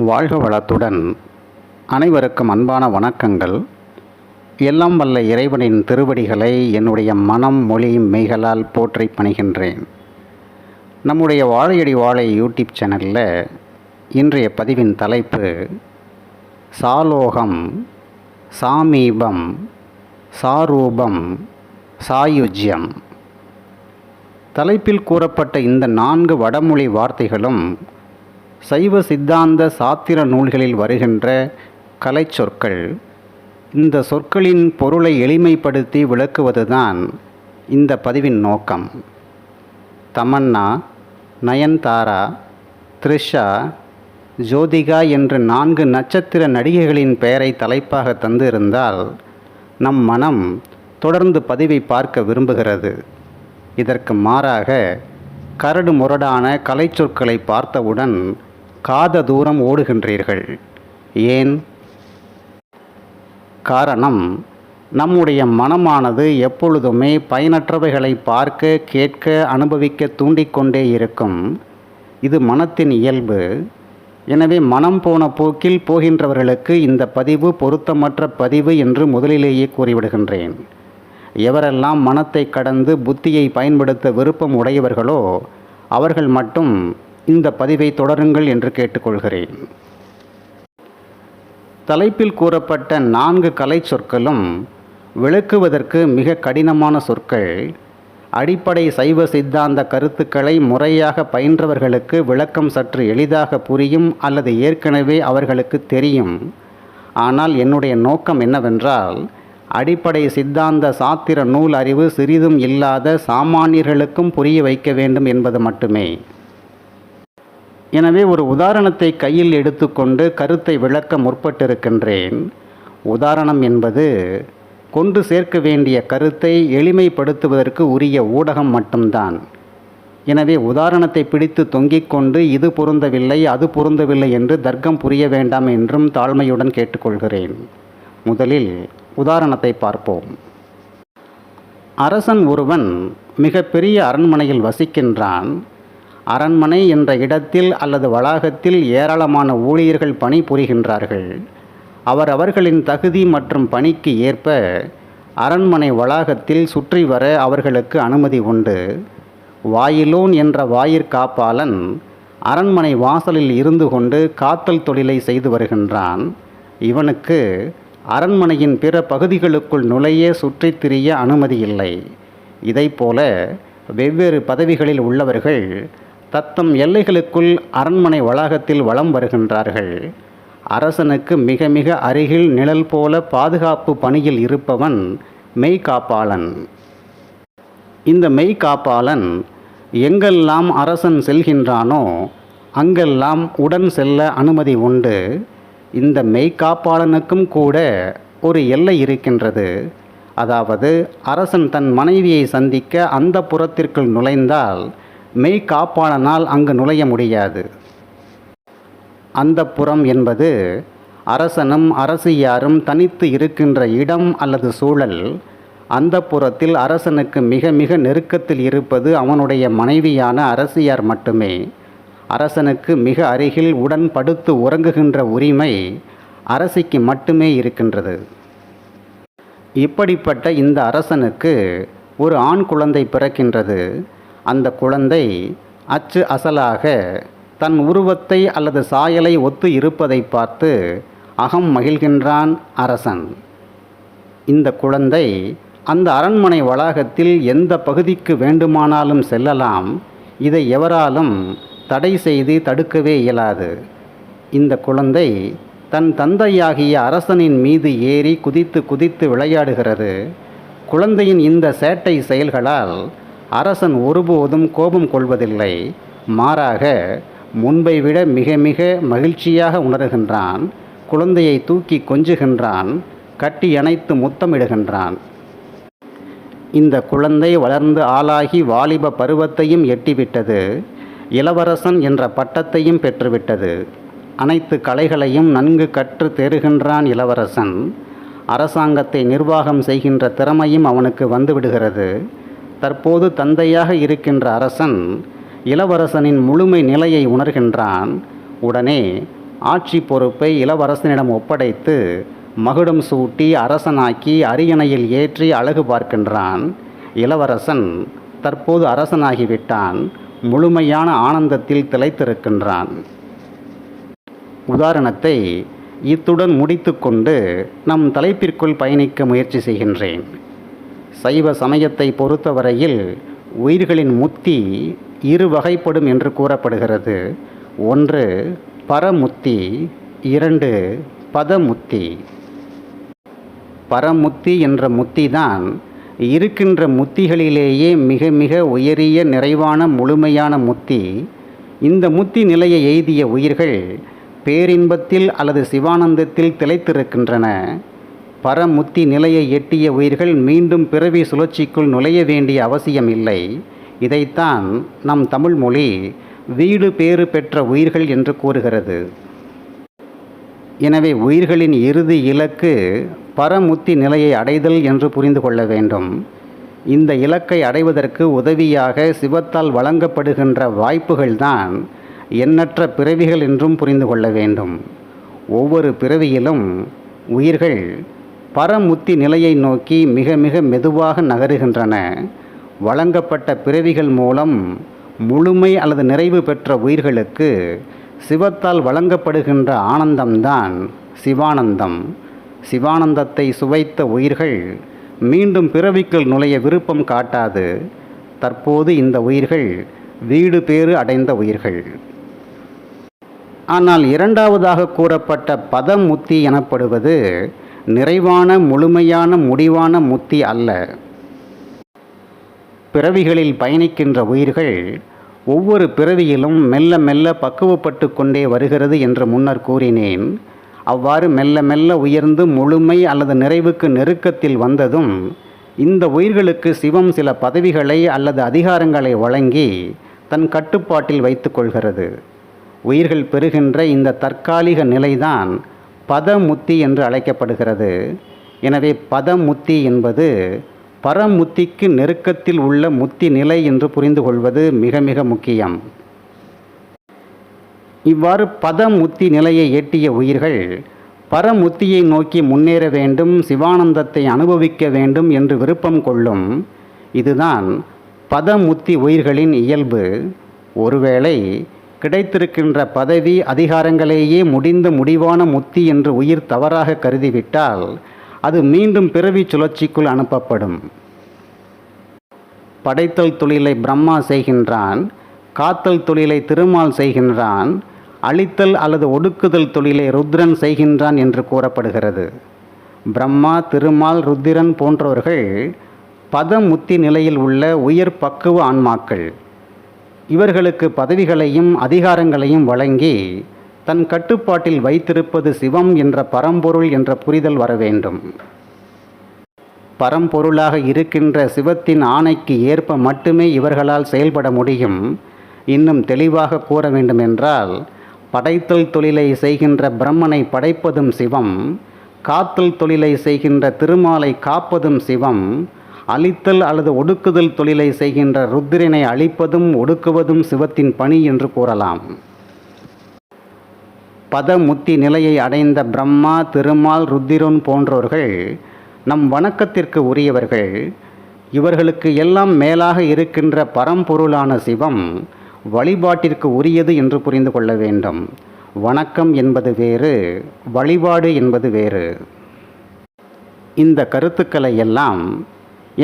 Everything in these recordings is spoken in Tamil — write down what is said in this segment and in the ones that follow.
வாழ்க வளத்துடன். அனைவருக்கும் அன்பான வணக்கங்கள். எல்லாம் வல்ல இறைவனின் திருவடிகளை என்னுடைய மனம் மொழி மெய்களால் போற்றி பணிகின்றேன். நம்முடைய வாழையடி வாழை யூடியூப் சேனலில் இன்றைய பதிவின் தலைப்பு சாலோகம் சாமீபம் சாரூபம் சாயுஜ்யம். தலைப்பில் கூறப்பட்ட இந்த நான்கு வடமொழி வார்த்தைகளும் சைவ சித்தாந்த சாத்திர நூல்களில் வருகின்ற கலைச்சொற்கள் இந்த சொற்களின் பொருளை எளிமைப்படுத்தி விளக்குவதுதான் இந்த பதிவின் நோக்கம். தமன்னா நயன்தாரா த்ரிஷா ஜோதிகா என்று நான்கு நட்சத்திர நடிகைகளின் பெயரை தலைப்பாக தந்து இருந்தால் நம் மனம் தொடர்ந்து பதிவை பார்க்க விரும்புகிறது. இதற்கு மாறாக கரடு முரடான கலைச்சொற்களை பார்த்தவுடன் காத தூரம் ஓடுகின்றீர்கள். ஏன்? காரணம் நம்முடைய மனமானது எப்பொழுதுமே பயனற்றவைகளை பார்க்க கேட்க அனுபவிக்க தூண்டிக்கொண்டே இருக்கும். இது மனத்தின் இயல்பு. எனவே மனம் போன போக்கில் போகின்றவர்களுக்கு இந்த பதிவு பொருத்தமற்ற பதிவு என்று முதலிலேயே கூறிவிடுகின்றேன். எவரெல்லாம் மனத்தை கடந்து புத்தியை பயன்படுத்த விருப்பம் உடையவர்களோ அவர்கள் மட்டும் இந்த பதிவை தொடருங்கள் என்று கேட்டுக்கொள்கிறேன். தலைப்பில் கூறப்பட்ட நான்கு கலை சொற்களும் விளக்குவதற்கு மிக கடினமான சொற்கள். அடிப்படை சைவ சித்தாந்த கருத்துக்களை முறையாக பயின்றவர்களுக்கு விளக்கம் சற்று எளிதாக புரியும் அல்லது ஏற்கனவே அவர்களுக்கு தெரியும். ஆனால் என்னுடைய நோக்கம் என்னவென்றால் அடிப்படை சித்தாந்த சாத்திர நூல் அறிவு சிறிதும் இல்லாத சாமானியர்களுக்கும் புரிய வைக்க வேண்டும் என்பது மட்டுமே. எனவே ஒரு உதாரணத்தை கையில் எடுத்துக்கொண்டு கருத்தை விளக்க முற்பட்டிருக்கின்றேன். உதாரணம் என்பது கொண்டு சேர்க்க வேண்டிய கருத்தை எளிமைப்படுத்துவதற்கு உரிய ஊடகம் மட்டும்தான். எனவே உதாரணத்தை பிடித்து தொங்கிக் கொண்டு இது பொருந்தவில்லை அது பொருந்தவில்லை என்று தர்க்கம் புரிய வேண்டாம் என்றும் தாழ்மையுடன் கேட்டுக்கொள்கிறேன். முதலில் உதாரணத்தை பார்ப்போம். அரசன் ஒருவன் மிகப்பெரிய அரண்மனையில் வசிக்கின்றான். அரண்மனை என்ற இடத்தில் அல்லது வளாகத்தில் ஏராளமான ஊழியர்கள் பணிபுரிகின்றார்கள் அவர் அவர்களின் தகுதி மற்றும் பணிக்கு ஏற்ப அரண்மனை வளாகத்தில் சுற்றி வர அவர்களுக்கு அனுமதி உண்டு. வாயிலோன் என்ற வாயிற்காப்பாளன் அரண்மனை வாசலில் இருந்து கொண்டு காத்தல் தொழிலை செய்து வருகின்றான். இவனுக்கு அரண்மனையின் பிற பகுதிகளுக்குள் நுழைய சுற்றித் திரிய அனுமதி இல்லை. இதைப்போல வெவ்வேறு பதவிகளில் உள்ளவர்கள் தத்தம் எல்லைகளுக்குள் அரண்மனை வளாகத்தில் வலம் வருகின்றார்கள். அரசனுக்கு மிக மிக அருகில் நிழல் போல பாதுகாப்பு பணியில் இருப்பவன் மெய்காப்பாளன். இந்த மெய்காப்பாளன் எங்கெல்லாம் அரசன் செல்கின்றானோ அங்கெல்லாம் உடன் செல்ல அனுமதி உண்டு. இந்த மெய்காப்பாளனுக்கும் கூட ஒரு எல்லை இருக்கின்றது. அதாவது அரசன் தன் மனைவியை சந்திக்க அந்த புறத்திற்குள் நுழைந்தால் மெய்காப்பாளனால் அங்கு நுழைய முடியாது. அந்த புறம் என்பது அரசனும் அரசியாரும் தனித்து இருக்கின்ற இடம் அல்லது சூழல். அந்த புறத்தில் அரசனுக்கு மிக மிக நெருக்கத்தில் இருப்பது அவனுடைய மனைவியான அரசியார் மட்டுமே. அரசனுக்கு மிக அருகில் உடன் படுத்து உறங்குகின்ற உரிமை அரசிக்கு மட்டுமே இருக்கின்றது. இப்படிப்பட்ட இந்த அரசனுக்கு ஒரு ஆண் குழந்தை பிறக்கின்றது. அந்த குழந்தை அச்சு அசலாக தன் உருவத்தை அல்லது சாயலை ஒத்து இருப்பதை பார்த்து அகம் மகிழ்கின்றான் அரசன். இந்த குழந்தை அந்த அரண்மனை வளாகத்தில் எந்த பகுதிக்கு வேண்டுமானாலும் செல்லலாம். இதை எவராலும் தடை செய்து தடுக்கவே இயலாது. இந்த குழந்தை தன் தந்தையாகிய அரசனின் மீது ஏறி குதித்து குதித்து விளையாடுகிறது. குழந்தையின் இந்த சேட்டை செயல்களால் அரசன் ஒருபோதும் கோபம் கொள்வதில்லை. மாறாக முன்பை விட மிக மிக மகிழ்ச்சியாக உணர்கின்றான். குழந்தையை தூக்கி கொஞ்சுகின்றான். கட்டி அணைத்து முத்தமிடுகின்றான். இந்த குழந்தை வளர்ந்து ஆளாகி வாலிப பருவத்தையும் எட்டிவிட்டது. இளவரசன் என்ற பட்டத்தையும் பெற்றுவிட்டது. அனைத்து கலைகளையும் நன்கு கற்று தேறுகின்றான் இளவரசன். அரசாங்கத்தை நிர்வாகம் செய்கின்ற திறமையும் அவனுக்கு வந்துவிடுகிறது. தற்போது தந்தையாக இருக்கின்ற அரசன் இளவரசனின் முழுமை நிலையை உணர்கின்றான். உடனே ஆட்சி பொறுப்பை இளவரசனிடம் ஒப்படைத்து மகுடம் சூட்டி அரசனாக்கி அரியணையில் ஏற்றி அழகு பார்க்கின்றான். இளவரசன் தற்போது அரசனாகிவிட்டான். முழுமையான ஆனந்தத்தில் திளைத்திருக்கின்றான். உதாரணத்தை இத்துடன் முடித்துக்கொண்டு நம் தலைப்பிற்குள் பயணிக்க முயற்சி செய்கின்றேன். சைவ சமயத்தை பொறுத்தவரையில் உயிர்களின் முத்தி இரு வகைப்படும் என்று கூறப்படுகிறது. ஒன்று பரமுத்தி இரண்டு பதமுத்தி. பரமுத்தி என்ற முத்தி தான் இருக்கின்ற முத்திகளிலேயே மிக மிக உயரிய நிறைவான முழுமையான முத்தி. இந்த முத்தி நிலையை எய்திய உயிர்கள் பேரின்பத்தில் அல்லது சிவானந்தத்தில் திளைத்திருக்கின்றன. பரமுத்தி நிலையை எட்டிய உயிர்கள் மீண்டும் பிறவி சுழற்சிக்குள் நுழைய வேண்டிய அவசியம் இல்லை இதைத்தான் நம் தமிழ் மொழி வீடு பேறு பெற்ற உயிர்கள் என்று கூறுகிறது. எனவே உயிர்களின் இறுதி இலக்கு பரமுத்தி நிலையை அடைதல் என்று புரிந்து கொள்ள வேண்டும். இந்த இலக்கை அடைவதற்கு உதவியாக சிவத்தால் வழங்கப்படுகின்ற வாய்ப்புகள்தான் எண்ணற்ற பிறவிகள் என்றும் புரிந்து கொள்ள வேண்டும். ஒவ்வொரு பிறவியிலும் உயிர்கள் பரமுத்தி நிலையை நோக்கி மிக மிக மெதுவாக நகருகின்றன. வழங்கப்பட்ட பிறவிகள் மூலம் முழுமை அல்லது நிறைவு பெற்ற உயிர்களுக்கு சிவத்தால் வழங்கப்படுகின்ற ஆனந்தம்தான் சிவானந்தம். சிவானந்தத்தை சுவைத்த உயிர்கள் மீண்டும் பிறவிக்குள் நுழைய விருப்பம் காட்டாது. தற்போது இந்த உயிர்கள் வீடு பேறு அடைந்த உயிர்கள். ஆனால் இரண்டாவதாக கூறப்பட்ட பதமுத்தி எனப்படுவது நிறைவான முழுமையான முடிவான முத்தி அல்ல. பிறவிகளில் பயணிக்கின்ற உயிர்கள் ஒவ்வொரு பிறவியிலும் மெல்ல மெல்ல பக்குவப்பட்டு கொண்டே வருகிறது என்று முன்னர் கூறினேன். அவ்வாறு மெல்ல மெல்ல உயர்ந்து முழுமை அல்லது நிறைவுக்கு நெருக்கத்தில் வந்ததும் இந்த உயிர்களுக்கு சிவம் சில பதவிகளை அல்லது அதிகாரங்களை வழங்கி தன் கட்டுப்பாட்டில் வைத்துக்கொள்கிறது உயிர்கள் பெறுகின்ற இந்த தற்காலிக நிலைதான் பதமுத்தி என்று அழைக்கப்படுகிறது. எனவே பதமுத்தி என்பது பரமுத்திக்கு நெருக்கத்தில் உள்ள முத்தி நிலை என்று புரிந்து கொள்வது மிக மிக முக்கியம். இவ்வாறு பதமுத்தி நிலையை எட்டிய உயிர்கள் பரமுத்தியை நோக்கி முன்னேற வேண்டும் சிவானந்தத்தை அனுபவிக்க வேண்டும் என்று விருப்பம் கொள்ளும். இதுதான் பதமுத்தி உயிர்களின் இயல்பு. ஒருவேளை கிடைத்திருக்கின்ற பதவி அதிகாரங்களையே முடிந்த முடிவான முத்தி என்று உயிர் தவறாக கருதிவிட்டால் அது மீண்டும் பிறவி சுழற்சிக்குள் அனுப்பப்படும். படைத்தல் தொழிலை பிரம்மா செய்கின்றான் காத்தல் தொழிலை திருமால் செய்கின்றான் அழித்தல் அல்லது ஒடுக்குதல் தொழிலை ருத்ரன் செய்கின்றான் என்று கூறப்படுகிறது. பிரம்மா திருமால் ருத்திரன் போன்றவர்கள் பதமுத்தி நிலையில் உள்ள உயர் பக்குவ ஆன்மாக்கள். இவர்களுக்கு பதவிகளையும் அதிகாரங்களையும் வழங்கி தன் கட்டுப்பாட்டில் வைத்திருப்பது சிவம் என்ற பரம்பொருள் என்ற புரிதல் வர வேண்டும். பரம்பொருளாக இருக்கின்ற சிவத்தின் ஆணைக்கு ஏற்ப மட்டுமே இவர்களால் செயல்பட முடியும். இன்னும் தெளிவாக கூற வேண்டுமென்றால் படைத்தல் தொழிலை செய்கின்ற பிரம்மனை படைப்பதும் சிவம் காத்தல் தொழிலை செய்கின்ற திருமாலை காப்பதும் சிவம் அழித்தல் அல்லது ஒடுக்குதல் தொழிலை செய்கின்ற ருத்திரனை அழிப்பதும் ஒடுக்குவதும் சிவத்தின் பணி என்று கூறலாம். பதமுத்தி நிலையை அடைந்த பிரம்மா திருமால் ருத்திரன் போன்றோர்கள் நம் வணக்கத்திற்கு உரியவர்கள். இவர்களுக்கு எல்லாம் மேலாக இருக்கின்ற பரம்பொருளான சிவம் வழிபாட்டிற்கு உரியது என்று புரிந்து கொள்ள வேண்டும். வணக்கம் என்பது வேறு வழிபாடு என்பது வேறு. இந்த கருத்துக்களை எல்லாம்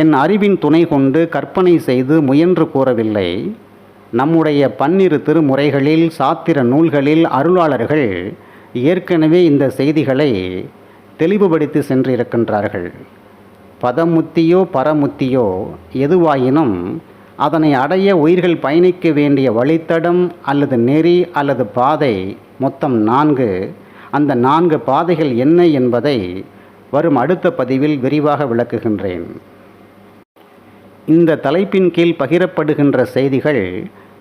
என் அறிவின் துணை கொண்டு கற்பனை செய்து முயன்று கூறவில்லை. நம்முடைய பன்னிரு திருமுறைகளில் சாத்திர நூல்களில் அருளாளர்கள் ஏற்கனவே இந்த செய்திகளை தெளிவுபடுத்தி சென்றிருக்கின்றார்கள். பதமுத்தியோ பரமுத்தியோ எதுவாயினும் அதனை அடைய உயிர்கள் பயணிக்க வேண்டிய வழித்தடம் அல்லது நெறி அல்லது பாதை மொத்தம் நான்கு. அந்த நான்கு பாதைகள் என்ன என்பதை வரும் அடுத்த பதிவில் விரிவாக விளக்குகின்றேன். இந்த தலைப்பின் கீழ் பகிரப்படுகின்ற செய்திகள்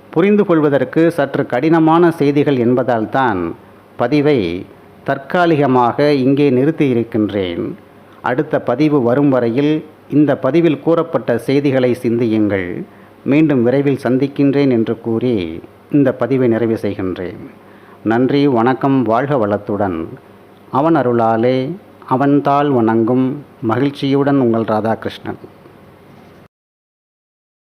புரிந்து கொள்வதற்கு சற்று கடினமான செய்திகள் என்பதால்தான் பதிவை தற்காலிகமாக இங்கே நிறுத்தியிருக்கின்றேன். அடுத்த பதிவு வரும் வரையில் இந்த பதிவில் கூறப்பட்ட செய்திகளை சிந்தியுங்கள். மீண்டும் விரைவில் சந்திக்கின்றேன் என்று கூறி இந்த பதிவை நிறைவு செய்கின்றேன். நன்றி வணக்கம் வாழ்க வளத்துடன். அவன் அருளாலே அவன்தாள் வணங்கும் மகிழ்ச்சியுடன் உங்கள் ராதாகிருஷ்ணன்.